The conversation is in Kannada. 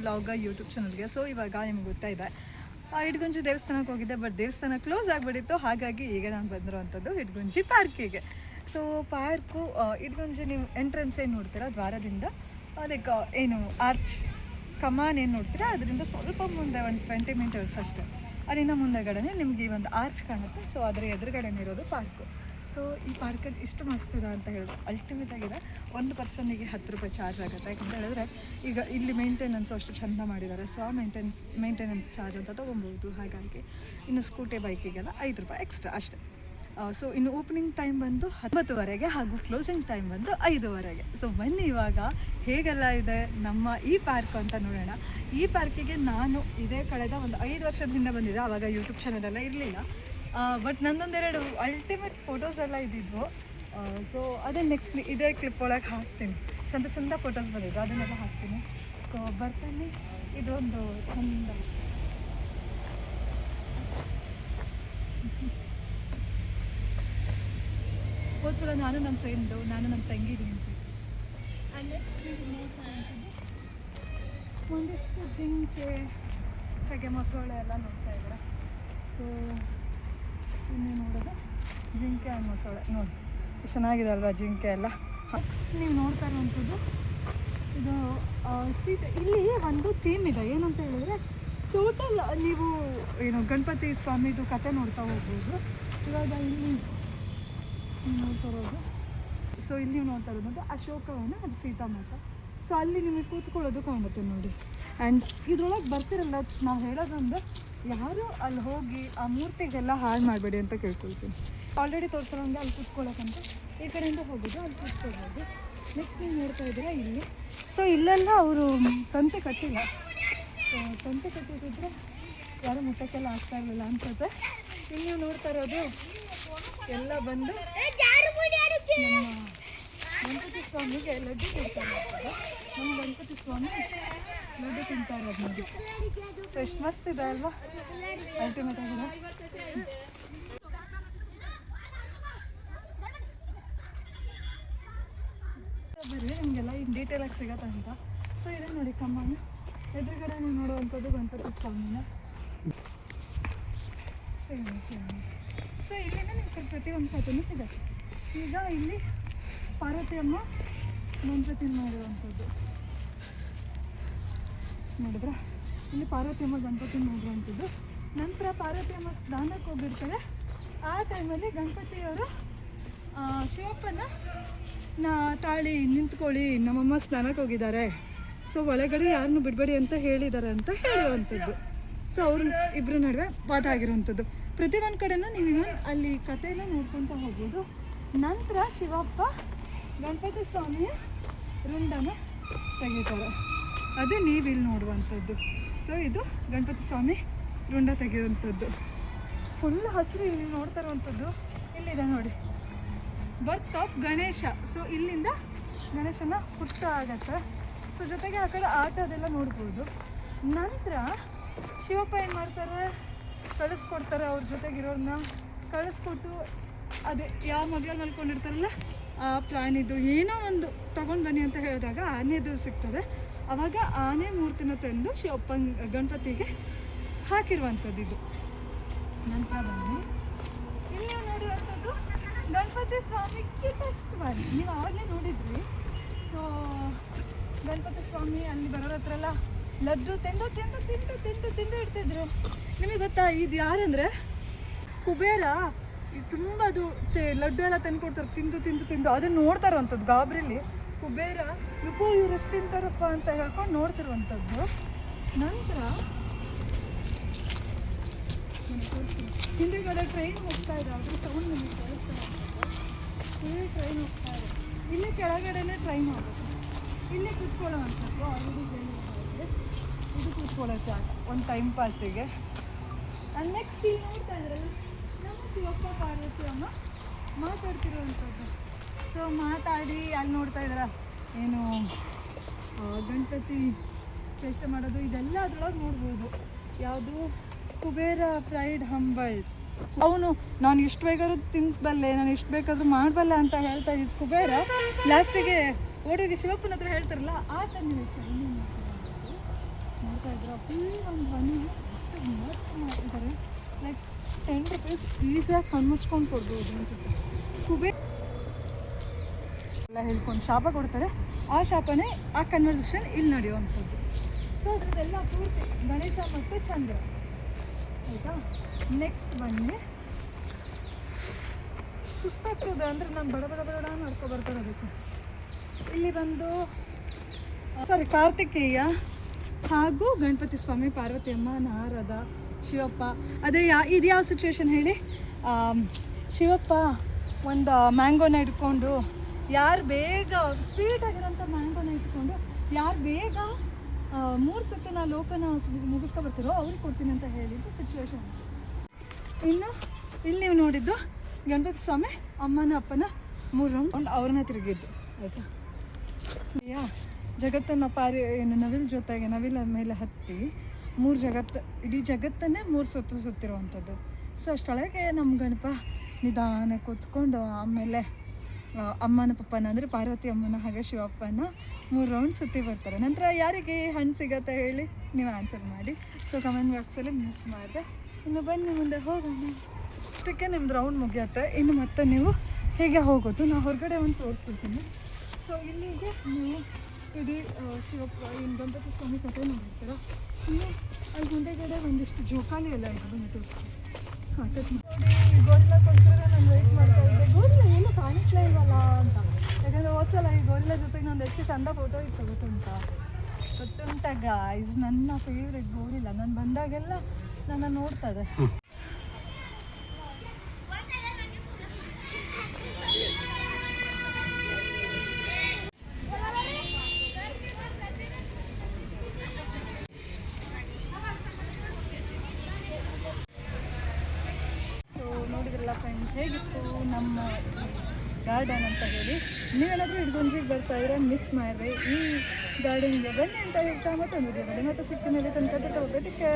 ವ್ಲಾಗ್ ಯೂಟ್ಯೂಬ್ ಚಾನಲ್ಗೆ ಸೊ ಇವಾಗ ನಿಮ್ಗೆ ಗೊತ್ತಾಯಿದೆ. ಇಡ್ಗುಂಜಿ ದೇವಸ್ಥಾನಕ್ಕೆ ಹೋಗಿದ್ದೆ ಬಟ್ ದೇವಸ್ಥಾನ ಕ್ಲೋಸ್ ಆಗಿಬಿಟ್ಟಿತ್ತು. ಹಾಗಾಗಿ ಈಗ ನಾನು ಬಂದಿರೋವಂಥದ್ದು ಇಡ್ಗುಂಜಿ ಪಾರ್ಕಿಗೆ. ಸೊ ಪಾರ್ಕು ಇಡ್ಗುಂಜಿ ನೀವು ಎಂಟ್ರೆನ್ಸ್ ಏನು ನೋಡ್ತೀರಾ? ದ್ವಾರದಿಂದ ಲೈಕ್ ಏನು ಆರ್ಚ್ ಕಮಾನ್ ಏನು ನೋಡ್ತೀರಾ? ಅದರಿಂದ ಸ್ವಲ್ಪ ಮುಂದೆ ಒಂದು ಟ್ವೆಂಟಿ ಮೀಟರ್ಸ್ ಅಷ್ಟೇ. ಅಲ್ಲಿಂದ ಮುಂದೆಗಡೆ ನಿಮ್ಗೆ ಈ ಒಂದು ಆರ್ಚ್ ಕಾಣುತ್ತೆ. ಸೊ ಅದರ ಎದುರುಗಡೆ ಇರೋದು ಪಾರ್ಕು. ಸೊ ಈ ಪಾರ್ಕಲ್ಲಿ ಇಷ್ಟು ಮಸ್ತ್ ಇದೆ ಅಂತ ಹೇಳಿದ್ರು ಅಲ್ಟಿಮೇಟ್ ಆಗಿದೆ. ಒಂದು ಪರ್ಸನ್ಗೆ ಹತ್ತು ರೂಪಾಯಿ ಚಾರ್ಜ್ ಆಗುತ್ತೆ. ಯಾಕಂತ ಹೇಳಿದ್ರೆ ಈಗ ಇಲ್ಲಿ ಮೇಂಟೆನೆನ್ಸ್ ಅಷ್ಟು ಚಂದ ಮಾಡಿದ್ದಾರೆ. ಸೊ ಆ ಮೇಂಟೆನ್ಸ್ ಮೇಂಟೆನೆನ್ಸ್ ಚಾರ್ಜ್ ಅಂತ ತೊಗೊಬೋದು ಹಾಗಾಗಿ ಇನ್ನು ಸ್ಕೂಟಿ ಬೈಕಿಗೆಲ್ಲ ಐದು ರೂಪಾಯಿ ಎಕ್ಸ್ಟ್ರಾ ಅಷ್ಟೇ. ಸೊ ಇನ್ನು ಓಪನಿಂಗ್ ಟೈಮ್ ಬಂದು ಹತ್ತೊಂಬತ್ತುವರೆಗೆ ಹಾಗೂ ಕ್ಲೋಸಿಂಗ್ ಟೈಮ್ ಬಂದು ಐದುವರೆಗೆ. ಸೊ ಬನ್ನಿ ಇವಾಗ ಹೇಗೆಲ್ಲ ಇದೆ ನಮ್ಮ ಈ ಪಾರ್ಕ್ ಅಂತ ನೋಡೋಣ. ಈ ಪಾರ್ಕಿಗೆ ನಾನು ಇದೇ ಕಳೆದ ಒಂದು ಐದು ವರ್ಷದಿಂದ ಬಂದಿದ್ದೆ. ಆವಾಗ ಯೂಟ್ಯೂಬ್ ಚಾನಲ್ ಎಲ್ಲ ಇರಲಿಲ್ಲ. ಬಟ್ ನಂದೊಂದೆರಡು ಅಲ್ಟಿಮೇಟ್ ಫೋಟೋಸ್ ಎಲ್ಲ ಇದ್ದಿದ್ವು ಸೊ ಅದೇ ನೆಕ್ಸ್ಟ್ ಇದೇ ಕ್ಲಿಪ್ ಒಳಗೆ ಹಾಕ್ತೀನಿ. ಚಂದ ಚಂದ ಫೋಟೋಸ್ ಬಂದಿದ್ದು. ಅದನ್ನೆಲ್ಲ ಹಾಕ್ತೀನಿ. ಸೊ ಬರ್ತೀನಿ. ಇದೊಂದು ಚಂದ. ಹೋದ್ಸಲ ನಾನು ನನ್ನ ಫ್ರೆಂಡು ನಾನು ನನ್ನ ತಂಗಿ ಅಂತ. ಒಂದಿಷ್ಟು ಜಿಂಕೆ ಹಾಗೆ ಮೊಸಳೆ ಎಲ್ಲ ನೋಡ್ತಾ ಇದ್ದಾರೆ. ಸೊ ಇನ್ನೇ ನೋಡೋದು. ಜಿಂಕೆ ಮೊಸಳೆ ನೋಡಿ, ಚೆನ್ನಾಗಿದೆ ಅಲ್ವಾ ಜಿಂಕೆ ಎಲ್ಲ? ನೆಕ್ಸ್ಟ್ ನೀವು ನೋಡ್ತಾ ಇರುವಂಥದ್ದು, ಇದು ಸೀತೆ, ಇಲ್ಲಿ ಒಂದು ಥೀಮ್ ಇದೆ. ಏನಂತ ಹೇಳಿದ್ರೆ ಟೋಟಲ್ ನೀವು, ಏನು, ಗಣಪತಿ ಸ್ವಾಮಿದು ಕತೆ ನೋಡ್ತಾ ಹೋಗ್ಬೋದು. ಇವಾಗ ಇಲ್ಲಿ ನೋಡ್ತಾ ಇರೋದು. ಸೊ ಇಲ್ಲಿ ನೋಡ್ತಾ ಇರೋದು ಅಶೋಕವನ ಅದು ಸೀತಾಮಾತ. ಸೊ ಅಲ್ಲಿ ನಿಮಗೆ ಕೂತ್ಕೊಳ್ಳೋದು ಕಾಣುತ್ತೆ ನೋಡಿ. ಆ್ಯಂಡ್ ಇದ್ರೊಳಗೆ ಬರ್ತಿರಲ್ಲ ನಾವು ಹೇಳೋದಂದ್ರೆ ಯಾರು ಅಲ್ಲಿ ಹೋಗಿ ಆ ಮೂರ್ತಿಗೆಲ್ಲ ಹಾಳು ಮಾಡಬೇಡಿ ಅಂತ ಕೇಳ್ಕೊಳ್ತೀನಿ. ಆಲ್ರೆಡಿ ತೋರಿಸಿರೋಂಗೆ ಅಲ್ಲಿ ಕೂತ್ಕೊಳ್ಳೋಕ್ಕಂತ ಈ ಕಡೆಯಿಂದ ಹೋಗೋದು ಅಲ್ಲಿ ಕೂತ್ಕೊಳ್ಬೋದು ನೆಕ್ಸ್ಟ್ ನೀವು ನೋಡ್ತಾ ಇದ್ದೀರಾ ಇಲ್ಲಿ. ಸೊ ಇಲ್ಲೆಲ್ಲ ಅವರು ತಂತೆ ಕಟ್ಟಿಲ್ಲ. ಸೊ ತಂತೆ ಕಟ್ಟಿದ್ರೆ ಯಾರು ಮುಟ್ಟಕ್ಕೆಲ್ಲ ಆಗ್ತಾ ಇರಲಿಲ್ಲ ಅನ್ಸುತ್ತೆ. ಇಲ್ಲಿ ನೀವು ನೋಡ್ತಾ ಇರೋದು ಎಲ್ಲ ಬಂದು ನಮ್ಮ ಗಣಪತಿ ಸ್ವಾಮಿಗೆ ಎಲ್ಲದೂ ನಮ್ಮ ಗಣಪತಿ ಸ್ವಾಮಿ ಲಡ್ಡು ತಿಂತಾ ಇರೋದು ಸೊ ಎಷ್ಟು ಮಸ್ತ್ ಇದೆ ಅಲ್ವಾ? ಅಲ್ಟಿಮೇಟ್ ಆಗಿದೆ ಬರ್ರಿ ನಿಮಗೆಲ್ಲ ಇನ್ನು ಡೀಟೇಲಾಗಿ ಸಿಗತ್ತೆ ಅಂತ. ಸೊ ಇದೆ ನೋಡಿ ಕಮ್ಮನ. ಎದುರುಗಡೆ ನೀವು ನೋಡುವಂಥದ್ದು ಗಣಪತಿ ಸ್ವಾಮಿನ. ಸೊ ಇಲ್ಲಿಂದ ನಿಮ್ಗೆ ಪ್ರತಿಯೊಂದು ಕಥೆನೂ ಸಿಗತ್ತೆ. ಈಗ ಇಲ್ಲಿ ಪಾರ್ವತಿಯಮ್ಮ ಗಣಪತಿ ನೋಡುವಂಥದ್ದು. ನೋಡಿದ್ರ? ಇಲ್ಲಿ ಪಾರ್ವತಿ ಅಮ್ಮ ಗಣಪತಿ ನೋಡುವಂಥದ್ದು ನಂತರ ಪಾರ್ವತಿಯಮ್ಮ ಸ್ನಾನಕ್ಕೆ ಹೋಗಿರ್ತಾರೆ. ಆ ಟೈಮಲ್ಲಿ ಗಣಪತಿಯವರು ಶಿವಪ್ಪನ, ನಾ, ತಾಳಿ ನಿಂತ್ಕೊಳ್ಳಿ, ನಮ್ಮಮ್ಮ ಸ್ನಾನಕ್ಕೆ ಹೋಗಿದ್ದಾರೆ. ಸೊ ಒಳಗಡೆ ಯಾರನ್ನು ಬಿಡಬೇಡಿ ಅಂತ ಹೇಳಿದ್ದಾರೆ ಅಂತ ಹೇಳುವಂಥದ್ದು. ಸೊ ಅವ್ರ ಇಬ್ಬರ ನಡುವೆ ವಾದ ಆಗಿರುವಂಥದ್ದು. ಪ್ರತಿ ಒಂದು ಕಡೆನೂ ನೀವು ಅಲ್ಲಿ ಕಥೆನ ನೋಡ್ಕೊತ ಹೋಗ್ಬೋದು. ನಂತರ ಶಿವಪ್ಪ ಗಣಪತಿ ಸ್ವಾಮಿಯ ರುಂಡನ ತೆಗಿತಾರೆ ಅದು ನೀವು ಇಲ್ಲಿ ನೋಡುವಂಥದ್ದು. ಸೊ ಇದು ಗಣಪತಿ ಸ್ವಾಮಿ ರುಂಡ ತೆಗೆಯುವಂಥದ್ದು. ಫುಲ್ ಹಸಿರು ಇಲ್ಲಿ ನೋಡ್ತಾ ಇರುವಂಥದ್ದು. ಇಲ್ಲಿದೆ ನೋಡಿ. ಬರ್ತ್ ಆಫ್ ಗಣೇಶ. ಸೊ ಇಲ್ಲಿಂದ ಗಣೇಶನ ಹುಟ್ಟ ಆಗತ್ತೆ. ಸೊ ಜೊತೆಗೆ ಆ ಕಡೆ ಆಟ ಅದೆಲ್ಲ ನೋಡ್ಬೋದು. ನಂತರ ಶಿವಪ್ಪ ಏನು ಮಾಡ್ತಾರೆ? ಕಳಿಸ್ಕೊಡ್ತಾರೆ ಅವ್ರ ಜೊತೆಗಿರೋರನ್ನ ಕಳಿಸ್ಕೊಟ್ಟು ಅದೇ ಯಾವ ಮಗಳ ಮಲ್ಕೊಂಡಿರ್ತಾರಲ್ಲ, ಆ ಪ್ರಾಣಿದು ಏನೋ ಒಂದು ತೊಗೊಂಡು ಬನ್ನಿ ಅಂತ ಹೇಳಿದಾಗ ಆನೆದು ಸಿಗ್ತದೆ. ಅವಾಗ ಆನೆ ಮೂರ್ತಿನ ತಂದು ಶಿವಪ್ಪ ಗಣಪತಿಗೆ ಹಾಕಿರುವಂಥದ್ದು ಇದು ನಂತರ ಬನ್ನಿ ಇಲ್ಲಿ ನೋಡುವಂಥದ್ದು ಗಣಪತಿ ಸ್ವಾಮಿ ಬಾರಿ ನೀವು ಆವಾಗಲೇ ನೋಡಿದ್ರಿ. ಸೊ ಗಣಪತಿ ಸ್ವಾಮಿ ಅಲ್ಲಿ ಬರೋರ ಹತ್ರ ಎಲ್ಲ ಲಡ್ಡು ತಿಂದು ತಿಂದು ತಿಂದು ತಿಂದು ತಿಂದು ಇಡ್ತಿದ್ರು. ನಿಮಗೆ ಗೊತ್ತಾ ಇದು ಯಾರಂದ್ರೆ ಕುಬೇರ ಇದು ತುಂಬ ಅದು ಲಡ್ಡು ಎಲ್ಲ ತಂದು ಕೊಡ್ತಾರೆ ತಿಂದು ತಿಂದು ತಿಂದು. ಅದನ್ನು ನೋಡ್ತಾರಂಥದ್ದು ಗಾಬರಿಲಿ. ಕುಬೇರ ಯುಗೋ ಇವ್ರು ಎಷ್ಟು ತಿಂತಾರಪ್ಪ ಅಂತ ಹೇಳ್ಕೊಂಡು ನೋಡ್ತಿರುವಂಥದ್ದು. ನಂತರ ಹಿಂದೆಗಡೆ ಟ್ರೈನ್ ಹೋಗ್ತಾ ಇದೆ ಅದ್ರ ಸೌಂಡ್ ನಿಮಗೆ ಕೇಳಿಸ್ತಾ ಟ್ರೈನ್ ಹೋಗ್ತಾ ಇದೆ. ಇಲ್ಲೇ ಕೆಳಗಡೆನೇ ಟ್ರೈನ್ ಹೋಗುತ್ತೆ. ಇಲ್ಲೇ ಕೂತ್ಕೊಳ್ಳೋ ಅಂಥದ್ದು ಆಲ್ರೆಡಿ ಇದೆ ಇದು ಕೂತ್ಕೊಳ್ಳೋ ಜಾಗ, ಒಂದು ಟೈಮ್ ಪಾಸಿಗೆ ನೆಕ್ಸ್ಟ್ ಇಲ್ಲಿ ನೋಡ್ತಾ ಇದ್ರಲ್ಲ, ನಮ್ಮ ಶಿವಪ್ಪ ಪಾರ್ವತಿ ಅಮ್ಮ ಮಾತಾಡ್ತಿರುವಂಥದ್ದು. ಸೊ ಮಾತಾಡಿ, ಅಲ್ಲಿ ನೋಡ್ತಾ ಇದ್ರ ಏನು ಗಣಪತಿ ಚೇಷ್ಟೆ ಮಾಡೋದು ಇದೆಲ್ಲ ಅದ್ರೊಳಗೆ ನೋಡ್ಬೋದು. ಯಾವುದು? ಕುಬೇರ ಫ್ರೈಡ್ ಹಂಬಲ್. ಅವನು, ನಾನು ಎಷ್ಟು ಬೇಕಾದ್ರೂ ತಿನ್ನಿಸ್ಬಲ್ಲೆ ನಾನು ಎಷ್ಟು ಬೇಕಾದ್ರೂ ಮಾಡಬಲ್ಲ ಅಂತ ಹೇಳ್ತಾ ಇದ್ದ ಕುಬೇರ ಲಾಸ್ಟಿಗೆ ಓಡಿಗೆ ಶಿವಪ್ಪನ ಹತ್ರ ಹೇಳ್ತಾರಲ್ಲ, ಆ ಸನ್ನಿವೇಶ ನೋಡ್ತಾ ಇದ್ರು ಫುಲ್ ಒಂದು ಬನ್ನಿ ಮಾಡ್ತಿದ್ದಾರೆ. ಲೈಕ್ ಟೆನ್ ರುಪೀಸ್ ಈಸಿಯಾಗಿ ಕಣ್ಮುಚ್ಕೊಂಡು ಕೊಡ್ಬೋದು ಅನ್ಸುತ್ತೆ. ಕುಬೇ ಎಲ್ಲ ಹೇಳ್ಕೊಂಡು ಶಾಪ ಕೊಡ್ತಾರೆ. ಆ ಶಾಪನೇ ಆ ಕನ್ವರ್ಸೇಷನ್ ಇಲ್ಲಿ ನಡೆಯುವಂಥದ್ದು. ಸೊ ಅದರದ್ದೆಲ್ಲ ಪೂರ್ತಿ ಗಣೇಶ ಮತ್ತು ಚಂದ್ರ. ಆಯಿತಾ? ನೆಕ್ಸ್ಟ್ ಬನ್ನಿ. ಸುಸ್ತಾಗ್ತದೆ ಅಂದರೆ ನಾನು ಬಡ ಬಡ ಬಡ ನಡ್ಕೊ ಬರ್ತಾರೆ ಇಲ್ಲಿ ಬಂದು ಸಾರಿ ಕಾರ್ತಿಕೇಯ ಹಾಗೂ ಗಣಪತಿ ಸ್ವಾಮಿ, ಪಾರ್ವತಿಯಮ್ಮ, ನಾರದ, ಶಿವಪ್ಪ. ಅದೇ ಯಾ, ಇದು ಯಾವ ಸಿಚುವೇಶನ್ ಹೇಳಿ? ಶಿವಪ್ಪ ಒಂದು ಮ್ಯಾಂಗೋನ ಇಟ್ಕೊಂಡು ಯಾರು ಬೇಗ ಸ್ವೀಟ್ ಆಗಿರೋಂಥ ಮ್ಯಾಂಗೋನ ಇಟ್ಕೊಂಡು ಯಾರು ಬೇಗ ಮೂರು ಸುತ್ತಿನ ಲೋಕನ ಮುಗಿಸ್ಕೊ ಬರ್ತಾರೋ ಅವ್ರಿಗೆ ಕೊಡ್ತೀನಿ ಅಂತ ಹೇಳಿದ್ದು ಸಿಚುವೇಶನ್ ಇನ್ನು ಇಲ್ಲಿ ನೀವು ನೋಡಿದ್ದು ಗಣಪತಿ ಸ್ವಾಮಿ ಅಮ್ಮನ, ಅಪ್ಪನ ಮೂರು ರೌಂಡ್ ಅವ್ರನ್ನ ತಿರುಗಿದ್ದು ಆಯಿತಾ? ಯಾ ಜಗತ್ತನ್ನು ಪಾರಿ, ಏನು, ನವಿಲ್ ಜೊತೆಗೆ ನವಿಲ ಮೇಲೆ ಹತ್ತಿ ಮೂರು ಜಗತ್ತು ಇಡೀ ಜಗತ್ತನ್ನೇ ಮೂರು ಸುತ್ತು ಸುತ್ತಿರುವಂಥದ್ದು. ಸೊ ಅಷ್ಟೊಳಗೆ ನಮ್ಮ ಗಣಪ ನಿಧಾನ ಕೂತ್ಕೊಂಡು ಆಮೇಲೆ ಅಮ್ಮನ ಪಪ್ಪನ ಅಂದರೆ ಪಾರ್ವತಿ ಅಮ್ಮನ ಹಾಗೆ ಶಿವಪ್ಪನ ಮೂರು ರೌಂಡ್ ಸುತ್ತಿ ಬರ್ತಾರೆ. ನಂತರ ಯಾರಿಗೆ ಹಣ್ಣು ಸಿಗತ್ತೆ ಹೇಳಿ ನೀವು ಆನ್ಸರ್ ಮಾಡಿ. ಸೊ ಕಮೆಂಟ್ ಬಾಕ್ಸಲ್ಲಿ ಮಿಸ್ ಮಾಡಿದೆ. ಇನ್ನು ಬನ್ನಿ, ಮುಂದೆ ಹೋಗೋಣ. ಅಷ್ಟಕ್ಕೆ ನಿಮ್ದು ರೌಂಡ್ ಮುಗಿಯತ್ತೆ. ಇನ್ನು ಮತ್ತೆ ನೀವು ಹೇಗೆ ಹೋಗೋದು. ನಾನು ಹೊರಗಡೆ ಒಂದು ತೋರಿಸ್ತೀನಿ ಸೊ ಇಲ್ಲಿಗೆ ನೀವು ಇಡೀ ಶಿವಪ್ಪ ಏನು ಗಣಪತಿ ಸ್ವಾಮಿ ಕಥೆ ನೋಡಿರ್ತೀರ ಇನ್ನು ಅಲ್ಲಿ ಮುಂದೆಗಡೆ ಒಂದಿಷ್ಟು ಜೋಕಾಲಿ ಎಲ್ಲ ಇದೆ. ಬಂದು ತೋರಿಸ್ತೀನಿ. ಹಾಂ ಗೋರಿಲ್ಲ ಕೊಡ್ತಾರೆ ನಾನು ವೆಯ್ಟ್ ಮಾಡ್ತಾ ಇದ್ದೆ ಗೋರಿಲ್ಲ ಏನು ಕಾಣಿಸ್ಲೇ ಇಲ್ವಲ್ಲ ಅಂತ ಯಾಕಂದರೆ ಹೋದ್ಸಲ ಈ ಗೋರಿಲ್ಲ ಜೊತೆಗೆ ನಾನು ಎಷ್ಟು ಚಂದ ಫೋಟೋ ಇತ್ತು ಗೊತ್ತುಂಟ? ಗೊತ್ತುಂಟ ಗಾಯ್ಸ್ ನನ್ನ ಫೇವ್ರೆಟ್ ಗೋರಿಲ್ಲ ನಾನು ಬಂದಾಗೆಲ್ಲ ನನ್ನ ನೋಡ್ತದೆ. ಸೊ ನೋಡಿದ್ರಲ್ಲ ಫ್ರೆಂಡ್ಸ್ ಹೇಗಿತ್ತು ನಮ್ಮ ಗಾರ್ಡನ್ ಅಂತ ಹೇಳಿ. ನೀವೇನಾದರೂ ಹಿಡ್ಗೊಂಡ್ರಿಗೆ ಬರ್ತಾ ಇದ್ರೆ ಮಿಸ್ ಮಾಡಿರಿ. ಈ ಗಾರ್ಡನ್ಗೆ ಬನ್ನಿ ಅಂತ ಹೇಳ್ತಾ ಮತ್ತೊಂದು ದಿನದಲ್ಲಿ ಮತ್ತೆ ಸಿಗ್ತೀನಿ ಅಲ್ಲಿ ತನಕ ಹೋಗ್ಬೇಟಿಕ್ಕೆ